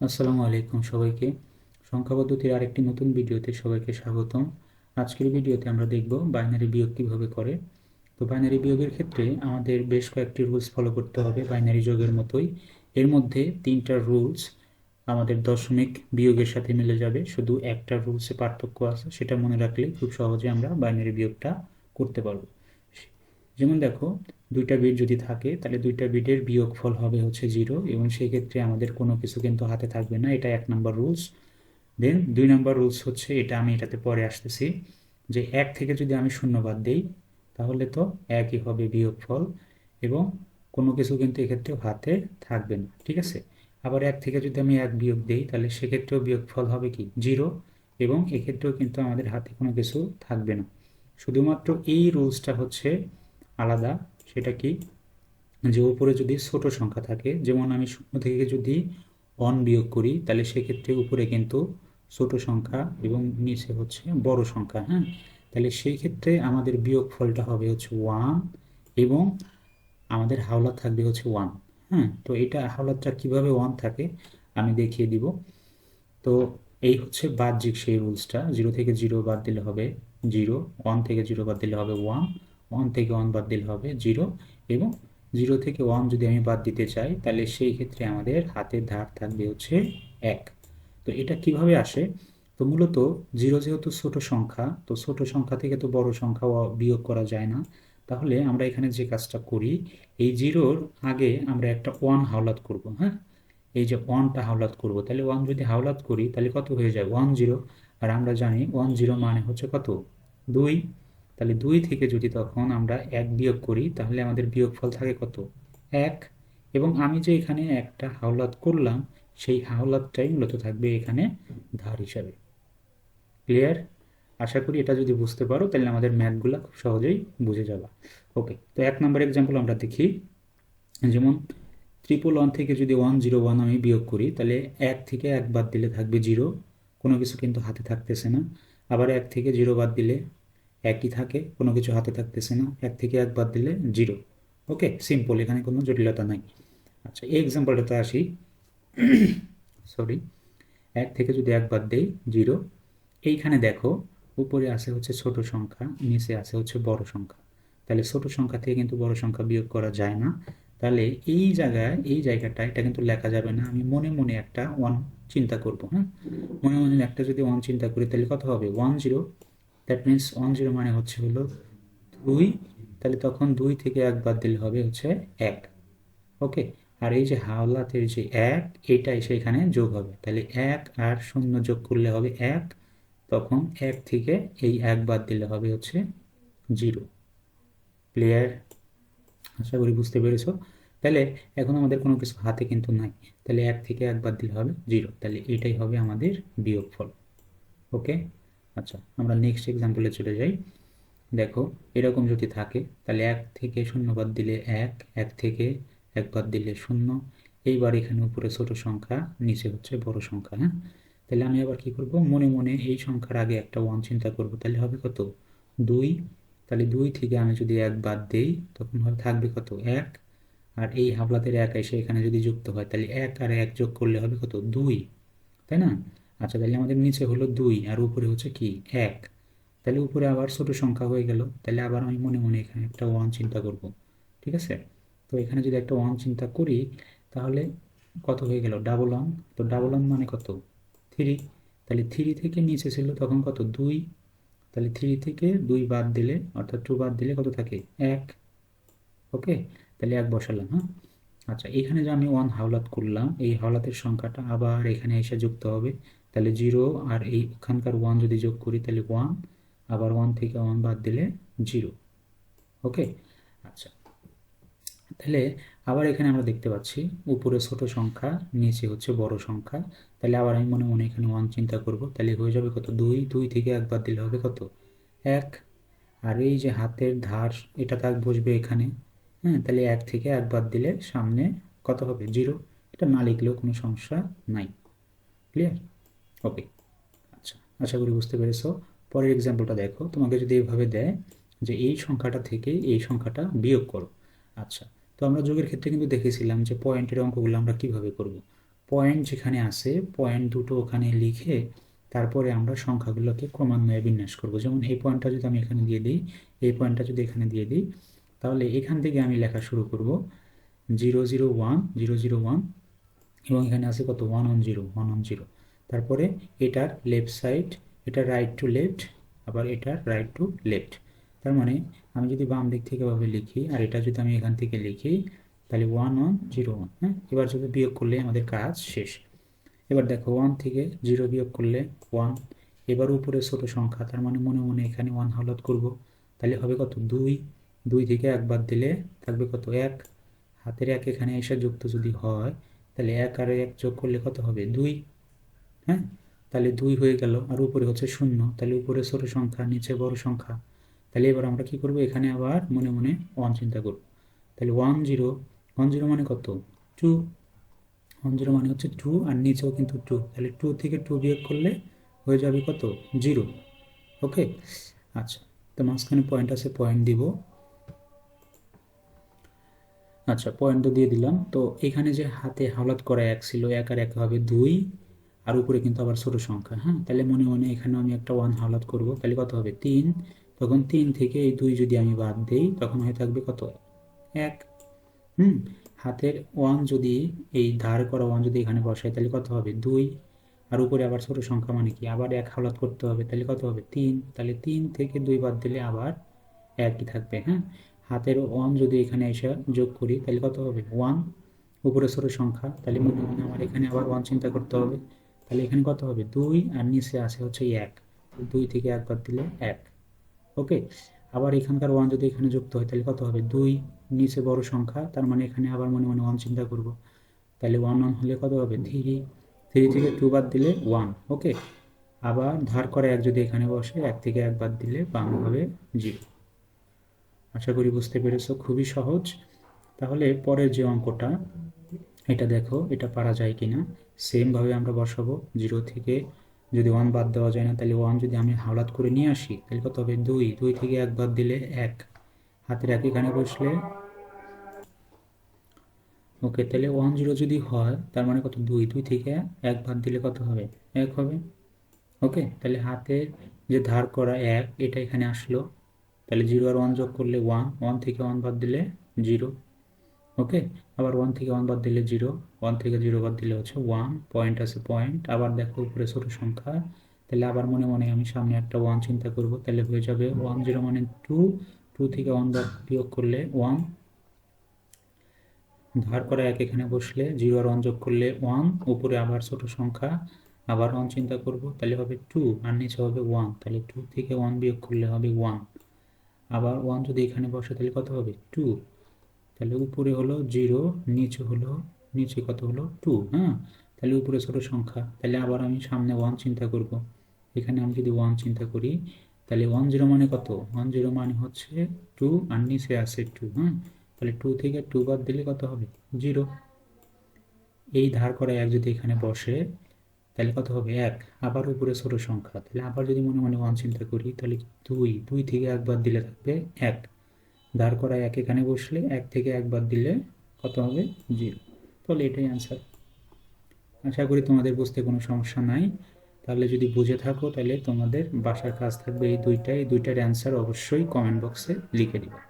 আসসালামু আলাইকুম সবাইকে। সংখ্যা পদ্ধতির আরেকটি নতুন ভিডিওতে সবাইকে স্বাগতম। আজকের ভিডিওতে আমরা দেখব বাইনারি বিয়োগ কীভাবে করে। তো বাইনারি বিয়োগের ক্ষেত্রে আমাদের বেশ কয়েকটি রুলস ফলো করতে হবে বাইনারি যোগের মতোই। এর মধ্যে তিনটা রুলস আমাদের দশমিক বিয়োগের সাথে মিলে যাবে। শুধু একটা রুলসে পার্থক্য আছে, সেটা মনে রাখলে খুব সহজে আমরা বাইনারি বিয়োগটা করতে পারব। যেমন দেখো, দুইটা বিট যদি থাকে, তাহলে দুইটা বিটের বিয়োগ ফল হবে হচ্ছে জিরো এবং সেই ক্ষেত্রে আমাদের কোনো কিছু কিন্তু হাতে থাকবে না, এটা এক নাম্বার রুলস দেন দুই নাম্বার রুলস হচ্ছে, এটা আমি এটাতে পরে আসতেছি, যে এক থেকে যদি আমি শূন্যবাদ দিই, তাহলে তো একই হবে বিয়োগ ফল এবং কোনো কিছু কিন্তু এক্ষেত্রে হাতে থাকবে না, ঠিক আছে? আবার এক থেকে যদি আমি এক বিয়োগ দিই, তাহলে সেক্ষেত্রেও বিয়োগ ফল হবে কি? জিরো এবং এক্ষেত্রেও কিন্তু আমাদের হাতে কোনো কিছু থাকবে না। শুধুমাত্র এই রুলসটা হচ্ছে আলাদা, সেটা কি? যে উপরে যদি ছোট সংখ্যা থাকে, যেমন আমি শূন্য থেকে যদি অন বিয়োগ করি, তাহলে সেক্ষেত্রে উপরে কিন্তু ছোট সংখ্যা এবং নিচে হচ্ছে বড় সংখ্যা হ্যাঁ? তাহলে সেই ক্ষেত্রে আমাদের বিয়োগ ফলটা হবে হচ্ছে ওয়ান এবং আমাদের হাওলা থাকবে হচ্ছে ওয়ান হ্যাঁ? তো এটা হাওলাতটা কীভাবে ওয়ান থাকে, আমি দেখিয়ে দিব। তো এই হচ্ছে বাহ্যিক সেই রুলসটা জিরো থেকে জিরো বাদ দিলে হবে জিরো ওয়ান থেকে জিরো বাদ দিলে হবে ওয়ান ওয়ান থেকে ওয়ান বাদ দিলে হবে জিরো এবং জিরো থেকে ওয়ান যদি আমি বাদ দিতে চাই, তাহলে সেই ক্ষেত্রে আমাদের হাতের ধার থাকবে হচ্ছে এক। তো এটা কীভাবে আসে? তো মূলত জিরো যেহেতু ছোট সংখ্যা, তো ছোট সংখ্যা থেকে তো বড় সংখ্যা বিয়োগ করা যায় না। তাহলে আমরা এখানে যে কাজটা করি, এই জিরোর আগে আমরা একটা ওয়ান হাওলাত করব হ্যাঁ? এই যে ওয়ানটা হাওলাত করব, তাহলে ওয়ান যদি হাওলাত করি, তাহলে কত হয়ে যায়? ওয়ান জিরো আর আমরা জানি ওয়ান জিরো মানে হচ্ছে কত? দুই। তাহলে দুই থেকে যদি তখন আমরা এক বিয়োগ করি, তাহলে আমাদের বিয়োগফল থাকে কত? এক। এবং আমি যে এখানে একটা হাওলাত করলাম, সেই হাওলাতটাই মূলত থাকবে এখানে ধার হিসাবে। ক্লিয়ার আশা করি এটা যদি বুঝতে পারো, তাহলে আমাদের ম্যাথগুলো খুব সহজেই বুঝে যাবা। ওকে তো এক নম্বর এক্সাম্পল আমরা দেখি। যেমন ট্রিপল ওয়ান থেকে যদি ওয়ান জিরো ওয়ান আমি বিয়োগ করি, তাহলে এক থেকে এক বাদ দিলে থাকবে জিরো কোনো কিছু কিন্তু হাতে থাকতেছে না। আবার এক থেকে জিরো বাদ দিলে একই থাকে, কোনো কিছু হাতে থাকতেছে না, এক থেকে এক বাদ দিলে জিরো ওকে সিম্পল এখানে কোনো জটিলতা নাই। আচ্ছা এই এক্সাম্পলটাতে আসি। সরি এক থেকে যদি এক বাদ দেই জিরো এইখানে দেখো, উপরে আসে হচ্ছে ছোট সংখ্যা, নিচে আসে হচ্ছে বড় সংখ্যা। তাহলে ছোট সংখ্যা থেকে কিন্তু বড় সংখ্যা বিয়োগ করা যায় না। তাহলে এই জায়গায়, এই জায়গাটা এটা কিন্তু লেখা যাবে না। আমি মনে মনে একটা ওয়ান চিন্তা করব হ্যাঁ? মনে মনে একটা যদি ওয়ান চিন্তা করি, তাহলে কত হবে? One zero that means one zero মানে হচ্ছে হলো দুই, তাহলে তখন দুই থেকে এক বাদ দিলে হবে হচ্ছে এক। ওকে আর এই যে হাওলাতের যে এক, এটা এসে এখানে যোগ হবে। তাহলে এক আর শূন্য যোগ করলে হবে এক, তখন এক থেকে এই এক বাদ দিলে হবে হচ্ছে জিরো। ক্লিয়ার আশা করি বুঝতে পেরেছ? তাহলে এখন আমাদের কোনো কিছু হাতে কিন্তু নাই। তাহলে এক থেকে এক বাদ দিলে হবে জিরো। তাহলে এটাই হবে আমাদের বিয়োগফল। ওকে আচ্ছা আমরা নেক্সট এক্সাম্পলে চলে যাই। দেখো, এরকম যদি থাকে, তাহলে এক থেকে শূন্য বাদ দিলে এক এক থেকে এক বাদ দিলে শূন্য। এইবার এখানে উপরে ছোট সংখ্যা, নিচে হচ্ছে বড় সংখ্যা হ্যাঁ? তাহলে আমি আবার কি করব? মনে মনে এই সংখ্যার আগে একটা ওয়ান চিন্তা করব। তাহলে হবে কত? দুই। তাহলে দুই থেকে আমি যদি এক বাদ দেই, তখন হবে থাকবে কত? এক। আর এই হাবলাতের এক এসে এখানে যদি যুক্ত হয়, তাহলে এক আর এক যোগ করলে হবে কত? দুই। তাই না? আচ্ছা তাহলে আমাদের নিচে হলো দুই আর উপরে হচ্ছে কি? এক। তাহলে উপরে আবার ছোট সংখ্যা হয়ে গেল। তাহলে আবার আমি মনে মনে এখানে একটা ওয়ান চিন্তা করব। ঠিক আছে? তো এখানে যদি একটা ওয়ান চিন্তা করি, তাহলে কত হয়ে গেল? ডাবল ওয়ান তো ডাবল ওয়ান মানে কত? থ্রি তাহলে থ্রি থেকে নিচে ছিল তখন কত? দুই। তাহলে থ্রি থেকে দুই বাদ দিলে, অর্থাৎ টু বাদ দিলে কত থাকে? এক। ওকে? তাহলে এক বসালাম হ্যাঁ? আচ্ছা এখানে যে আমি ওয়ান হাওলাত করলাম, এই হাওলাতের সংখ্যাটা আবার এখানে এসে যুক্ত হবে। তাহলে জিরো আর এই এইখানকার ওয়ান যদি যোগ করি তাহলে ওয়ান আবার ওয়ান থেকে ওয়ান বাদ দিলে জিরো। ওকে আচ্ছা। তাহলে আবার এখানে আমরা দেখতে পাচ্ছি, উপরে ছোট সংখ্যা, নিচে হচ্ছে বড় সংখ্যা। তাহলে আবার আমি মনে মনে এখানে ওয়ান চিন্তা করব। তাহলে হয়ে যাবে কত? দুই দুই থেকে এক বাদ দিলে হবে কত? এক। আর এই যে হাতের ধার, এটা তাক বসবে এখানে। হ্যাঁ তাহলে এক থেকে এক বাদ দিলে সামনে কত হবে? জিরো। এটা না লিখলেও কোনো সমস্যা নাই। ক্লিয়ার ওকে আচ্ছা আশা করি বুঝতে পেরেছ। পরের এক্সাম্পলটা দেখো। তোমাকে যদি এইভাবে দেয় যে এই সংখ্যাটা থেকে এই সংখ্যাটা বিয়োগ করো। আচ্ছা তো আমরা যোগের ক্ষেত্রে কিন্তু দেখেছিলাম যে পয়েন্টের অঙ্কগুলো আমরা কীভাবে করব। পয়েন্ট যেখানে আছে পয়েন্ট দুটো ওখানে লিখে তারপরে আমরা সংখ্যাগুলোকে ক্রমান্বয়ে বিন্যাস করব। যেমন এই পয়েন্টটা যদি আমি এখানে দিয়ে দিই, এই পয়েন্টটা যদি এখানে দিয়ে দিই, তাহলে এখান থেকে আমি লেখা শুরু করব zero zero one zero zero one এবং এখানে আছে কত? One one zero one one zero তারপরে এটার লেফট সাইড এটা রাইট টু লেফট আবার এটার রাইট টু লেফট তার মানে আমি যদি বাম দিক থেকে এভাবে লিখি, আর এটা যদি আমি এখান থেকে লিখি, তাহলে ওয়ান ওয়ান জিরো ওয়ান হ্যাঁ? এবার যদি বিয়োগ করলে আমাদের কাজ শেষ। এবার দেখো ওয়ান থেকে জিরো বিয়োগ করলে ওয়ান এবার উপরে ছোট সংখ্যা, তার মানে মনে মনে এখানে ওয়ান হালত করব। তাহলে হবে কত? দুই। দুই থেকে একবার দিলে থাকবে কত? এক। হাতের এক এখানে এসে যুক্ত যদি হয়, তাহলে এক আর এক যোগ করলে কত হবে? দুই। হ্যাঁ? তাহলে দুই হয়ে গেল, আর উপরে হচ্ছে শূন্য। তাহলে উপরে ছোট সংখ্যা, নিচে বড় সংখ্যা। তাহলে এবার আমরা কি করব? এখানে আবার মনে মনে ওয়ান চিন্তা করব। তাহলে ওয়ান জিরো ওয়ান জিরো মানে কত? টু ওয়ান জিরো মানে হচ্ছে টু আর নিচেও কিন্তু টু তাহলে টু থেকে টু বিয়োগ করলে হয়ে যাবে কত? জিরো ওকে আচ্ছা তো মাঝখানে পয়েন্ট আছে পয়েন্ট দিব। আচ্ছা পয়েন্ট দিয়ে দিলাম। তো এখানে যে হাতে হাওলাত করা এক ছিল, এক আর এক হবে দুই। আর উপরে কিন্তু আবার ছোট সংখ্যা হ্যাঁ? তাহলে মনে মনে এখানে আমি একটা ওয়ান হাওলাত করব। তাহলে কত হবে? তিন। তখন তিন থেকে এই দুই যদি আমি বাদ দিই, তখন হয়ে থাকবে কত? এক। হুম? হাতের ওয়ান যদি এই ধার করা ওয়ান যদি এখানে বসাই, তাহলে কত হবে? দুই। আর উপরে আবার ছোট সংখ্যা মানে কি? আবার এক হাওলাত করতে হবে, তাহলে কত হবে? তিন। তাহলে তিন থেকে দুই বাদ দিলে আবার একই থাকবে হ্যাঁ? হাতের ওয়ান যদি এখানে এসে যোগ করি, তাহলে কত হবে? ওয়ান উপরে ছোট সংখ্যা, তাহলে মনে মনে আমার এখানে আবার ওয়ান চিন্তা করতে হবে। তাহলে এখানে কত হবে? দুই, আর নিচে আছে হচ্ছে এক। দুই থেকে এক বাদ দিলে এক। ওকে? আবার এখানকার ওয়ান যদি এখানে যুক্ত হয়, তাহলে কত হবে? দুই, নিচে বড় সংখ্যা, তার মানে এখানে আবার মনে মনে ওয়ান চিন্তা করব। তাহলে ওয়ান ওয়ান হলে কত হবে? থ্রি থ্রি থেকে টু বাদ দিলে ওয়ান ওকে? আবার ধার করে এক যদি এখানে বসে, এক থেকে এক বাদ দিলে বাংলা হবে জিরো আশা করি বুঝতে পেরেছ? খুবই সহজ। তাহলে পরের যে অঙ্কটা, এটা দেখো, এটা পারা যায় কি না সেমভাবে আমরা বসাবো। জিরো থেকে যদি ওয়ান বাদ দেওয়া যায় না, তাহলে ওয়ান যদি আমি হাওলাত করে নিয়ে আসি, তাহলে কত হবে? দুই। দুই থেকে এক বাদ দিলে এক। হাতের এক এখানে বসলে ওকে, তাহলে ওয়ান জিরো যদি হয়, তার মানে কত? দুই। দুই থেকে এক বাদ দিলে কত হবে? এক হবে। ওকে, তাহলে হাতের যে ধার করা এক, এটা এখানে আসলো। তাহলে জিরো আর ওয়ান যোগ করলে ওয়ান ওয়ান থেকে ওয়ান বাদ দিলে জিরো। ওকে আবার ওয়ান থেকে ওয়ান বাদ দিলে জিরো ওয়ান থেকে জিরো বাদ দিলে হচ্ছে ওয়ান পয়েন্ট আছে পয়েন্ট আবার দেখো উপরে ছোট সংখ্যা। তাহলে আবার মনে মনে আমি সামনে একটা ওয়ান চিন্তা করব। তাহলে হয়ে যাবে ওয়ান জিরো মানে টু টু থেকে ওয়ান বাদ বিয়োগ করলে ওয়ান ধার করা এক এখানে বসলে জিরো আর ওয়ান যোগ করলে ওয়ান উপরে আবার ছোট সংখ্যা। আবার ওয়ান চিন্তা করব, তাহলে হবে টু আর নিচে হবে ওয়ান তাহলে টু থেকে ওয়ান বিয়োগ করলে হবে ওয়ান আবার ওয়ান যদি এখানে বসে, তাহলে কত হবে? টু তাহলে উপরে হলো জিরো, নিচে হলো, নিচে কত হলো? টু হ্যাঁ? তাহলে উপরে ছোট সংখ্যা। তাহলে আবার আমি সামনে ওয়ান চিন্তা করব। এখানে আমি যদি ওয়ান চিন্তা করি, তাহলে ওয়ান জিরো মানে কত? ওয়ান জিরো মানে হচ্ছে টু আর নিচে আছে টু হ্যাঁ? তাহলে টু থেকে টু বাদ দিলে কত হবে? জিরো। এই ধার করা এক যদি এখানে বসে, তাহলে কত হবে? এক। আবার উপরে ছোট সংখ্যা। তাহলে আবার যদি মনে মনে ওয়ান চিন্তা করি, তাহলে দুই। দুই থেকে একবার দিলে থাকবে এক। দাঁড় করা এক এখানে বসলে, এক থেকে একবার দিলে কত হবে? জিরো। তাহলে এটাই অ্যান্সার আশা করি তোমাদের বুঝতে কোনো সমস্যা নাই। তাহলে যদি বুঝে থাকো, তাহলে তোমাদের বাসার কাজ থাকবে এই দুইটাই। দুইটার অ্যান্সার অবশ্যই কমেন্ট বক্সে লিখে দিবে।